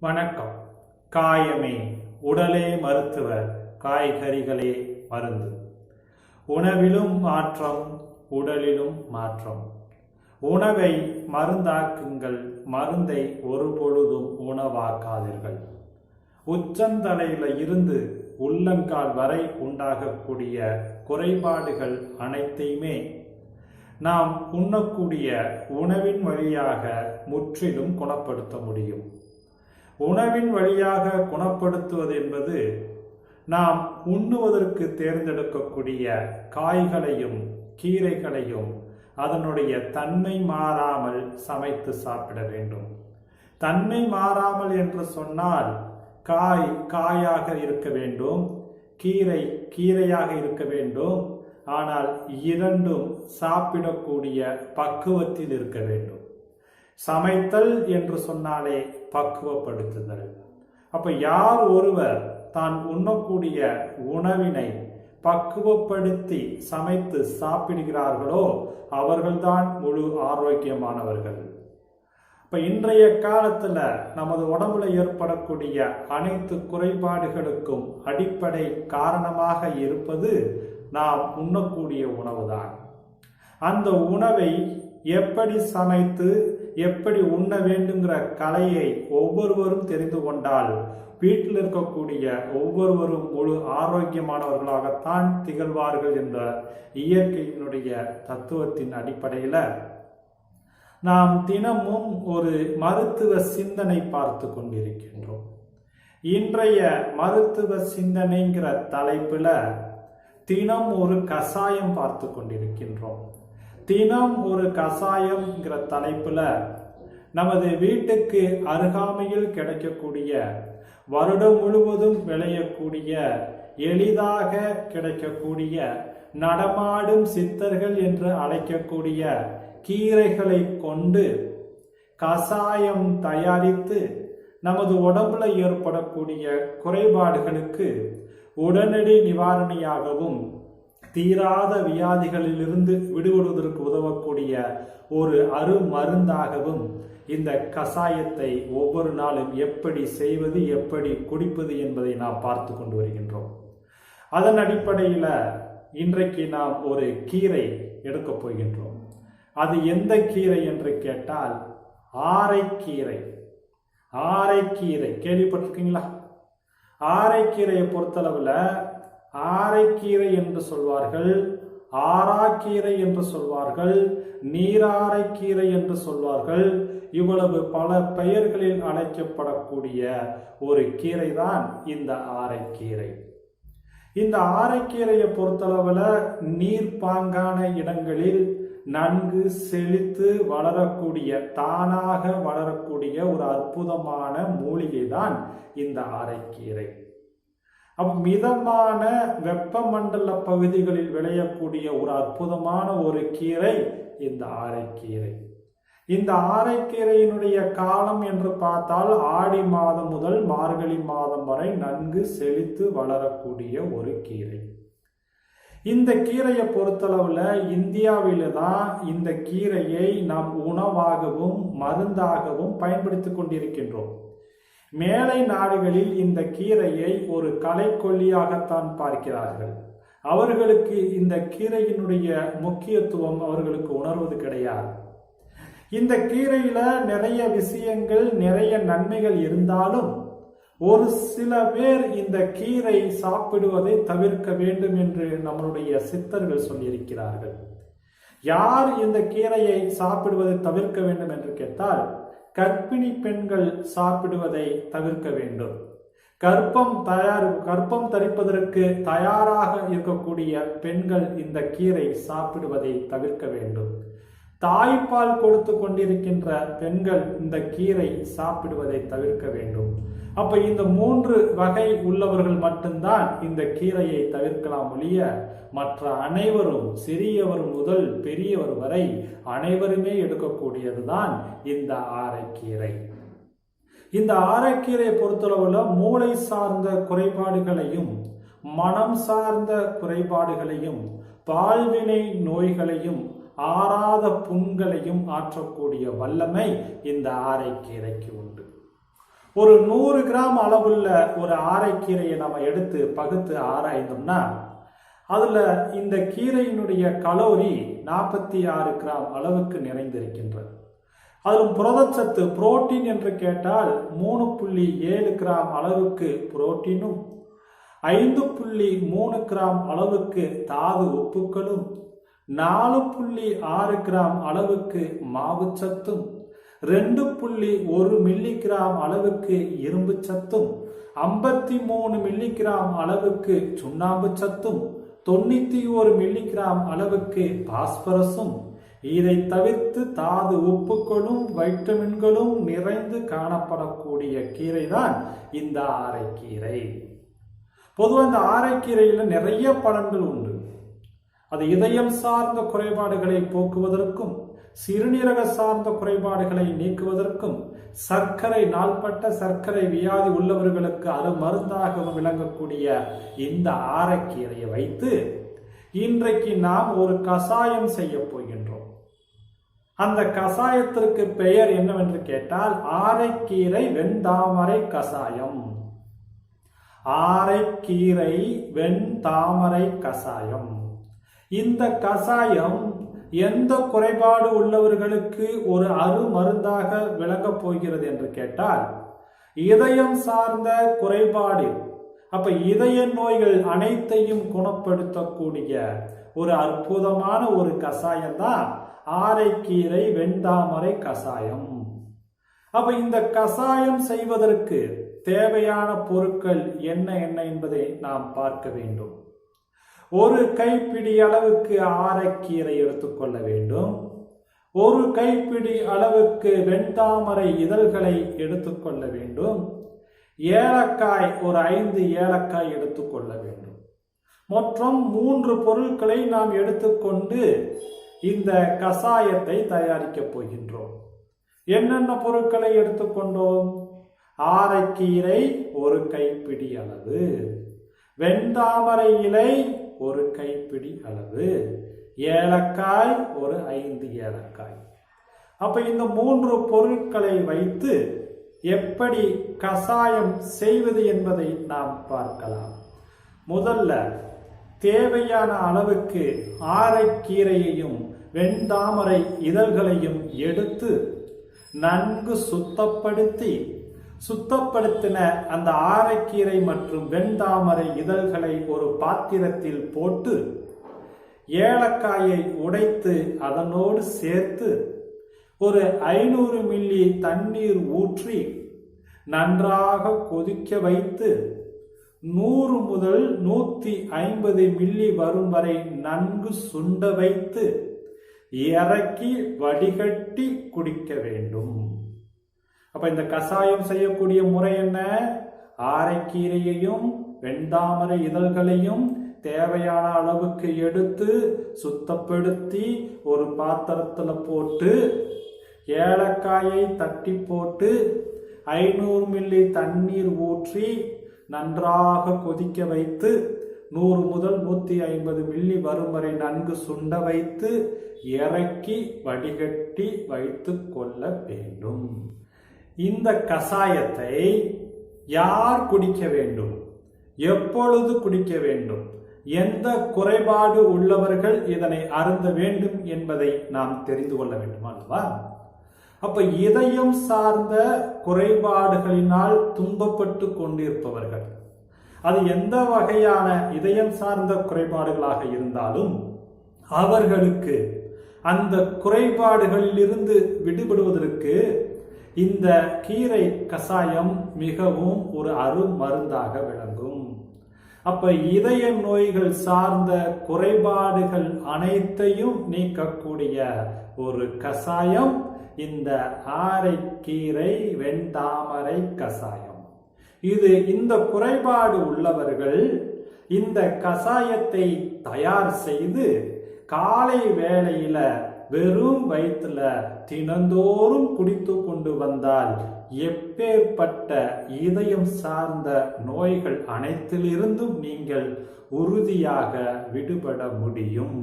வணக்கம். காயமே உடலே மருத்துவர் காய்கறிகளே மருந்து. உணவிலும் மாற்றம் உடலிலும் மாற்றம். உணவை மருந்தாக்குங்கள் மருந்தை ஒருபொழுதும் உணவாக்காதீர்கள். உச்சந்தலையில இருந்து உள்ளங்கால் வரை உண்டாகக்கூடிய குறைபாடுகள் அனைத்தையுமே நாம் உண்ணக்கூடிய உணவின் வழியாக முற்றிலும் குணப்படுத்த முடியும். உணவின் வழியாக குணப்படுத்துவது என்பது நாம் உண்ணுவதற்கு தேர்ந்தெடுக்கக்கூடிய காய்களையும் கீரைகளையும் அதனுடைய தன்மை மாறாமல் சமைத்து சாப்பிட வேண்டும். தன்மை மாறாமல் என்று சொன்னால் காய் காயாக இருக்க வேண்டும் கீரை கீரையாக இருக்க வேண்டும் ஆனால் இரண்டும் சாப்பிடக்கூடிய பக்குவத்தில் இருக்க வேண்டும். சமைத்தல் என்று சொன்னாலே பக்குவப்படுத்துதல். அப்ப யார் ஒருவர் தான் உண்ணக்கூடிய உணவினை பக்குவப்படுத்தி சமைத்து சாப்பிடுகிறார்களோ அவர்கள்தான் முழு ஆரோக்கியமானவர்கள். இப்ப இன்றைய காலத்துல நமது உடம்புல ஏற்படக்கூடிய அனைத்து குறைபாடுகளுக்கும் அடிப்படை காரணமாக இருப்பது நாம் உண்ணக்கூடிய உணவுதான். அந்த உணவை எப்படி சமைத்து எப்படி உண்ண வேண்டுங்கிற கலையை ஒவ்வொருவரும் தெரிந்து கொண்டால் வீட்டில் இருக்கக்கூடிய ஒவ்வொருவரும் முழு ஆரோக்கியமானவர்களாகத்தான் திகழ்வார்கள் என்ற இயற்கையினுடைய தத்துவத்தின் அடிப்படையில் நாம் தினமும் ஒரு மருத்துவ சிந்தனை பார்த்து கொண்டிருக்கின்றோம். இன்றைய மருத்துவ சிந்தனைங்கிற தலைப்பில் தினம் ஒரு கசாயம் பார்த்து கொண்டிருக்கின்றோம். தினம் ஒரு கசாயம்ங்கிற தலைப்புல நமது வீட்டுக்கு அருகாமையில் கிடைக்கக்கூடிய வருடம் முழுவதும் விளையக்கூடிய எளிதாக கிடைக்கக்கூடிய நடமாடும் சித்தர்கள் என்று அழைக்கக்கூடிய கீரைகளை கொண்டு கசாயம் தயாரித்து நமது உடம்புல ஏற்படக்கூடிய குறைபாடுகளுக்கு உடனடி நிவாரணியாகவும் தீராத வியாதிகளிலிருந்து விடுபடுவதற்கு உதவக்கூடிய ஒரு அருமருந்தாகவும் இந்த கசாயத்தை ஒவ்வொரு நாளும் எப்படி செய்வது எப்படி குடிப்பது என்பதை நாம் பார்த்து கொண்டு வருகின்றோம். அதன் அடிப்படையில் இன்றைக்கு நாம் ஒரு கீரை எடுக்கப் போகின்றோம். அது எந்த கீரை என்று கேட்டால் ஆரைக்கீரை. ஆரைக்கீரை கேள்விப்பட்டிருக்கீங்களா? ஆரைக்கீரையை பொறுத்தளவில் ஆரைக்கீரை என்று சொல்வார்கள் ஆராக்கீரை என்று சொல்வார்கள் நீராரைக்கீரை என்று சொல்வார்கள். இவ்வளவு பல பெயர்களில் அழைக்கப்படக்கூடிய ஒரு கீரை தான் இந்த ஆரைக்கீரை. இந்த ஆரைக்கீரையை பொறுத்தளவில் நீர்ப்பாங்கான இடங்களில் நன்கு செழித்து வளரக்கூடிய தானாக வளரக்கூடிய ஒரு அற்புதமான மூலிகை தான் இந்த ஆரைக்கீரை. அப்ப மிதமான வெப்பமண்டல பகுதிகளில் விளையக்கூடிய ஒரு அற்புதமான ஒரு கீரை இந்த ஆரைக்கீரை. இந்த ஆரைக்கீரையினுடைய காலம் என்று பார்த்தால் ஆடி மாதம் முதல் மார்கழி மாதம் வரை நன்கு செழித்து வளரக்கூடிய ஒரு கீரை. இந்த கீரையை பொறுத்தளவில் இந்தியாவில தான் இந்த கீரையை நாம் உணவாகவும் மருந்தாகவும் பயன்படுத்தி கொண்டிருக்கின்றோம். மேலை நாடுகளில் இந்த கீரையை ஒரு கலைக்கொல்லியாகத்தான் பார்க்கிறார்கள். அவர்களுக்கு இந்த கீரையினுடைய முக்கியத்துவம் அவர்களுக்கு உணர்வது கிடையாது. இந்த கீரையில நிறைய விஷயங்கள் நிறைய நன்மைகள் இருந்தாலும் ஒரு சில பேர் இந்த கீரை சாப்பிடுவதை தவிர்க்க வேண்டும் என்று நம்மளுடைய சித்தர்கள் சொல்லியிருக்கிறார்கள். யார் இந்த கீரையை சாப்பிடுவதை தவிர்க்க வேண்டும் என்று கேட்டால் கர்ப்பிணி பெண்கள் சாப்பிடுவதை தவிர்க்க வேண்டும். கர்ப்பம் தயார் கர்ப்பம் தரிப்பதற்கு தயாராக இருக்கக்கூடிய பெண்கள் இந்த கீரை சாப்பிடுவதை தவிர்க்க வேண்டும். தாய்ப்பால் கொடுத்து கொண்டிருக்கின்ற பெண்கள் இந்த கீரை சாப்பிடுவதை தவிர்க்க வேண்டும். அப்ப இந்த மூன்று வகை உள்ளவர்கள் மட்டும்தான் இந்த கீரையை தவிர்க்கலாம் ஒழிய மற்ற அனைவரும் சிறியவர் முதல் பெரியவர் வரை அனைவருமே எடுக்கக்கூடியதுதான் இந்த ஆரைக்கீரை. இந்த ஆரைக்கீரையை பொறுத்தளவுல மூளை சார்ந்த குறைபாடுகளையும் மனம் சார்ந்த குறைபாடுகளையும் பால்வினை நோய்களையும் ஆறாத புண்களையும் ஆற்றக்கூடிய வல்லமை இந்த ஆரைக்கீரைக்கு உண்டு. ஒரு நூறு கிராம் அளவுள்ள ஒரு ஆரைக்கீரையை நம்ம எடுத்து பகுத்து ஆராய்ந்தோம்னா அதில் இந்த கீரையினுடைய கலோரி நாற்பத்தி ஆறு கிராம் அளவுக்கு நிறைந்திருக்கின்றது. அதில் புரதச்சத்து புரோட்டீன் என்று கேட்டால் மூணு புள்ளி ஏழு கிராம் அளவுக்கு புரோட்டீனும் ஐந்து புள்ளி மூணு கிராம் அளவுக்கு தாது உப்புக்களும் நாலு புள்ளி ஆறு கிராம் அளவுக்கு மாவுச்சத்தும் ரெண்டு புள்ளி ஒரு மில்லிகிராம் அளவுக்கு இரும்பு சத்தும் ஐம்பத்தி மூணு மில்லிகிராம் அளவுக்கு சுண்ணாம்பு சத்தும் தொண்ணூத்தி ஒரு மில்லிகிராம் அளவுக்கு பாஸ்பரஸும். இதை தவிர்த்து தாது உப்புகளும் வைட்டமின்களும் நிறைந்து காணப்படக்கூடிய கீரை தான் இந்த ஆரைக்கீரை. பொதுவாக இந்த ஆரைக்கீரையில் நிறைய பலன்கள் உண்டு. அது இதயம் சார்ந்த குறைபாடுகளை போக்குவதற்கும் சிறுநீரக சார்ந்த குறைபாடுகளை நீக்குவதற்கும் சர்க்கரை நாள்பட்ட சர்க்கரை வியாதி உள்ளவர்களுக்கு அது மருந்தாகவும் விளங்கக்கூடிய இந்த ஆரக்கீரையை வைத்து இன்றைக்கு நாம் ஒரு கசாயம் செய்ய போகின்றோம். அந்த கசாயத்திற்கு பெயர் என்னவென்று கேட்டால் ஆரைக்கீரை வெண்தாமரை கசாயம். ஆரைக்கீரை வெண்தாமரை கசாயம். இந்த கசாயம் எந்த குறைபாடு உள்ளவர்களுக்கு ஒரு அரு மருந்தாக விளங்கப் போகிறது என்று கேட்டால் இதயம் சார்ந்த குறைபாடு அப்ப இதய நோய்கள் அனைத்தையும் குணப்படுத்தக்கூடிய ஒரு அற்புதமான ஒரு கசாயம் தான் ஆரைக்கீரை வெண்தாமரை கசாயம் அப்ப இந்த கசாயம் செய்வதற்கு தேவையான பொருட்கள் என்ன என்ன என்பதை நாம் பார்க்க வேண்டும். ஒரு கைப்பிடி அளவுக்கு ஆரைக்கீரை எடுத்துக்கொள்ள வேண்டும். ஒரு கைப்பிடி அளவுக்கு வெண்தாமரை இதழ்களை எடுத்துக்கொள்ள வேண்டும். ஏலக்காய் ஒரு ஐந்து ஏலக்காய் எடுத்துக்கொள்ள வேண்டும். மொத்தம் மூன்று பொருட்களை நாம் எடுத்துக்கொண்டு இந்த கஷாயத்தை தயாரிக்கப் போகின்றோம். என்னென்ன பொருட்களை எடுத்துக்கொண்டோம்? ஆரைக்கீரை ஒரு கைப்பிடி அளவு. வெண்தாமரை இலை ஒரு கைப்பிடி அளவு. ஏலக்காய் ஒரு ஐந்து ஏலக்காய். அப்ப இந்த மூன்று பொருட்களை வைத்து எப்படி கசாயம் செய்வது என்பதை நாம் பார்க்கலாம். முதல்ல தேவையான அளவுக்கு ஆரைக்கீரையையும் வெண்தாமரை இதழ்களையும் எடுத்து நன்கு சுத்தப்படுத்தி சுத்தப்படுத்தின அந்த ஆரைக்கீரை மற்றும் வெண்தாமரை இதழ்களை ஒரு பாத்திரத்தில் போட்டு ஏலக்காயை உடைத்து அதனோடு சேர்த்து ஒரு ஐநூறு மில்லி தண்ணீர் ஊற்றி நன்றாக கொதிக்க வைத்து நூறு முதல் நூற்றி ஐம்பது மில்லி வரும் வரை நன்கு சுண்ட வைத்து இறக்கி வடிகட்டி குடிக்க வேண்டும். அப்ப இந்த கஷாயம் செய்யக்கூடிய முறை என்ன? ஆரைக்கீரையையும் வெண்தாமரை இதழ்களையும் தேவையான அளவுக்கு எடுத்து சுத்தப்படுத்தி ஒரு பாத்திரத்துல போட்டு ஏலக்காயை தட்டி போட்டு ஐநூறு மில்லி தண்ணீர் ஊற்றி நன்றாக கொதிக்க வைத்து நூறு முதல் நூத்தி ஐம்பது மில்லி வரும் வரை நன்கு சுண்ட வைத்து இறக்கி வடிகட்டி வைத்து கொள்ள வேண்டும். இந்த கசாயத்தை யார் குடிக்க வேண்டும்? எப்பொழுது குடிக்க வேண்டும்? எந்த குறைபாடு உள்ளவர்கள் இதனை அருந்த வேண்டும் என்பதை நாம் தெரிந்து கொள்ள வேண்டும் அல்லவா? அப்ப இதயம் சார்ந்த குறைபாடுகளினால் துன்பப்பட்டு கொண்டிருப்பவர்கள் அது எந்த வகையான இதயம் சார்ந்த குறைபாடுகளாக இருந்தாலும் அவர்களுக்கு அந்த குறைபாடுகளிலிருந்து விடுபடுவதற்கு இந்த கீரை கசாயம் மிகவும் ஒரு அரு மருந்தாக விளங்கும். அப்ப இதய நோய்கள் சார்ந்த குறைபாடுகள் அனைத்தையும் நீக்கக்கூடிய ஒரு கசாயம் இந்த ஆரைக்கீரை வெண்தாமரை கசாயம் இது இந்த குறைபாடு உள்ளவர்கள் இந்த கசாயத்தை தயார் செய்து காலை வேளையில வெறும் வயிற்றுல தினந்தோறும் குடித்து கொண்டு வந்தால் எப்பேற்பட்ட இதயம் சார்ந்த நோய்கள் அனைத்திலிருந்தும் நீங்கள் உறுதியாக விடுபட முடியும்.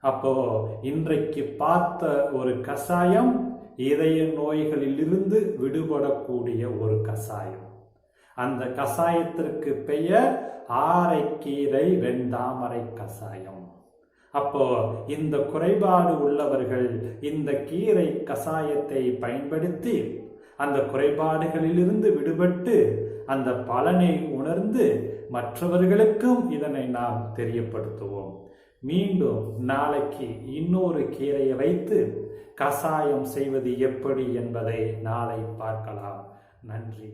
அப்போ இன்றைக்கு பார்த்த ஒரு கசாயம் இதய நோய்களிலிருந்து விடுபடக்கூடிய ஒரு கசாயம். அந்த கசாயத்திற்கு பெயர் ஆரைக்கீரை வெண்தாமரை கசாயம். அப்போ இந்த குறைபாடு உள்ளவர்கள் இந்த கீரை கசாயத்தை பயன்படுத்தி அந்த குறைபாடுகளிலிருந்து விடுபட்டு அந்த பலனை உணர்ந்து மற்றவர்களுக்கும் இதனை நாம் தெரியப்படுத்துவோம். மீண்டும் நாளைக்கு இன்னொரு கீரையை வைத்து கசாயம் செய்வது எப்படி என்பதை நாளை பார்க்கலாம். நன்றி.